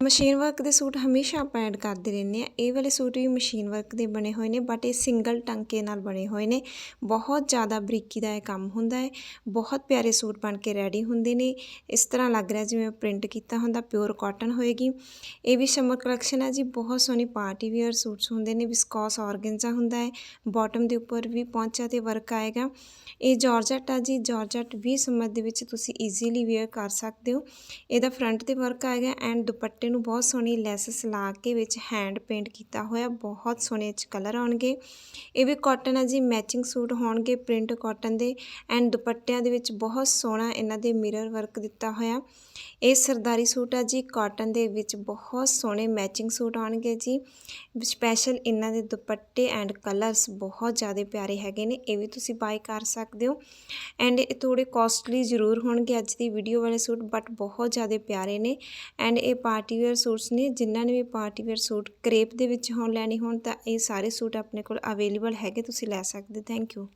Machine work ਦੇ suit ਹਮੇਸ਼ਾ ਆਪਾਂ ਐਡ ਕਰਦੇ ਰਹਿੰਦੇ ਆ ਇਹ ਵਾਲੇ ਸੂਟ ਵੀ ਮਸ਼ੀਨ ਵਰਕ ਦੇ ਬਣੇ ਹੋਏ ਨੇ ਬਟ ਇਹ ਸਿੰਗਲ ਟੰਕੇ ਨਾਲ ਬਣੇ ਹੋਏ ਨੇ। ਬਹੁਤ ਜ਼ਿਆਦਾ ਬਰੀਕੀ ਦਾ ਇਹ ਕੰਮ ਹੁੰਦਾ ਹੈ। ਬਹੁਤ ਪਿਆਰੇ ਸੂਟ ਬਣ ਕੇ ਰੈਡੀ ਹੁੰਦੇ ਨੇ। ਇਸ ਤਰ੍ਹਾਂ ਲੱਗ ਰਿਹਾ ਜਿਵੇਂ ਪ੍ਰਿੰਟ ਕੀਤਾ ਹੁੰਦਾ ਪਿਓਰ ਕਾਟਨ ਹੋਏਗੀ। ਇਹ ਵੀ ਸਮਰ ਕਲੈਕਸ਼ਨ ਹੈ ਜੀ। ਬਹੁਤ ਸੋਹਣੀ ਪਾਰਟੀ ਵੇਅਰ ਸੂਟਸ ਹੁੰਦੇ ਨੇ। ਵਿਸਕੋਸ ਆਰਗੈਂਜ਼ਾ ਹੁੰਦਾ ਹੈ। ਬਾਟਮ ਦੇ ਉੱਪਰ ਵੀ ਪਹੁੰਚਾ ਤੇ ਵਰਕ ਆਏਗਾ। ਇਹ ਜਾਰਜਟ ਆ ਜੀ। ਜਾਰਜਟ ਵੀ ਸਮਰ ਦੇ ਵਿੱਚ ਤੁਸੀਂ ਈਜ਼ੀਲੀ ਵੇਅਰ ਕਰ ਸਕਦੇ ਹੋ। ਇਹਦਾ ਫਰੰਟ ਤੇ ਵਰਕ ਆਏਗਾ ਐਂਡ ਦੁਪੱਟੇ ਨੂੰ ਬਹੁਤ ਸੋਹਣੀ ਲੈਸਸ ਲਾ ਕੇ ਵਿੱਚ ਹੈਂਡ ਪੇਂਟ ਕੀਤਾ ਹੋਇਆ, ਬਹੁਤ ਸੋਹਣੇ ਚ ਕਲਰ ਆਉਣਗੇ। ਇਹ ਵੀ ਕਾਟਨ ਹੈ ਜੀ ਮੈਚਿੰਗ ਸੂਟ ਹੋਣਗੇ ਪ੍ਰਿੰਟ ਕਾਟਨ ਦੇ ਐਂਡ ਦੁਪੱਟਿਆਂ ਦੇ ਵਿੱਚ ਬਹੁਤ ਸੋਹਣਾ ਇਹਨਾਂ ਦੇ ਮਿਰਰ ਵਰਕ ਦਿੱਤਾ ਹੋਇਆ। ਇਹ ਸਰਦਾਰੀ ਸੂਟ ਆ ਜੀ ਕਾਟਨ ਦੇ ਵਿੱਚ ਬਹੁਤ ਸੋਹਣੇ ਮੈਚਿੰਗ ਸੂਟ ਆਉਣਗੇ ਜੀ। ਸਪੈਸ਼ਲ ਇਹਨਾਂ ਦੇ ਦੁਪੱਟੇ ਐਂਡ ਕਲਰਸ ਬਹੁਤ ਜ਼ਿਆਦਾ ਪਿਆਰੇ ਹੈਗੇ ਨੇ, ਇਹ ਵੀ ਤੁਸੀਂ ਬਾਈ ਕਰ ਸਕਦੇ ਹੋ। ਐਂਡ ਇਹ ਥੋੜੇ ਕਾਸਟਲੀ ਜ਼ਰੂਰ ਹੋਣਗੇ ਅੱਜ ਦੀ ਵੀਡੀਓ ਵਾਲੇ ਸੂਟ ਬਟ ਬਹੁਤ ਜ਼ਿਆਦਾ ਪਿਆਰੇ ਨੇ। ਐਂਡ ਇਹ ਪਾਰਟੀ ਵੇਅਰ ਸੂਟਸ ਨੇ, ਜਿਨ੍ਹਾਂ ਨੇ ਵੀ ਪਾਰਟੀਵੇਅਰ ਸੂਟ ਕਰੇਪ ਦੇ ਵਿੱਚ ਹੋਣ ਲੈਣੇ ਹੋਣ, ਤਾਂ ਇਹ ਸਾਰੇ ਸੂਟ ਆਪਣੇ ਕੋਲ ਅਵੇਲੇਬਲ ਹੈਗੇ, ਤੁਸੀਂ ਲੈ ਸਕਦੇ ਥੈਂਕ ਯੂ।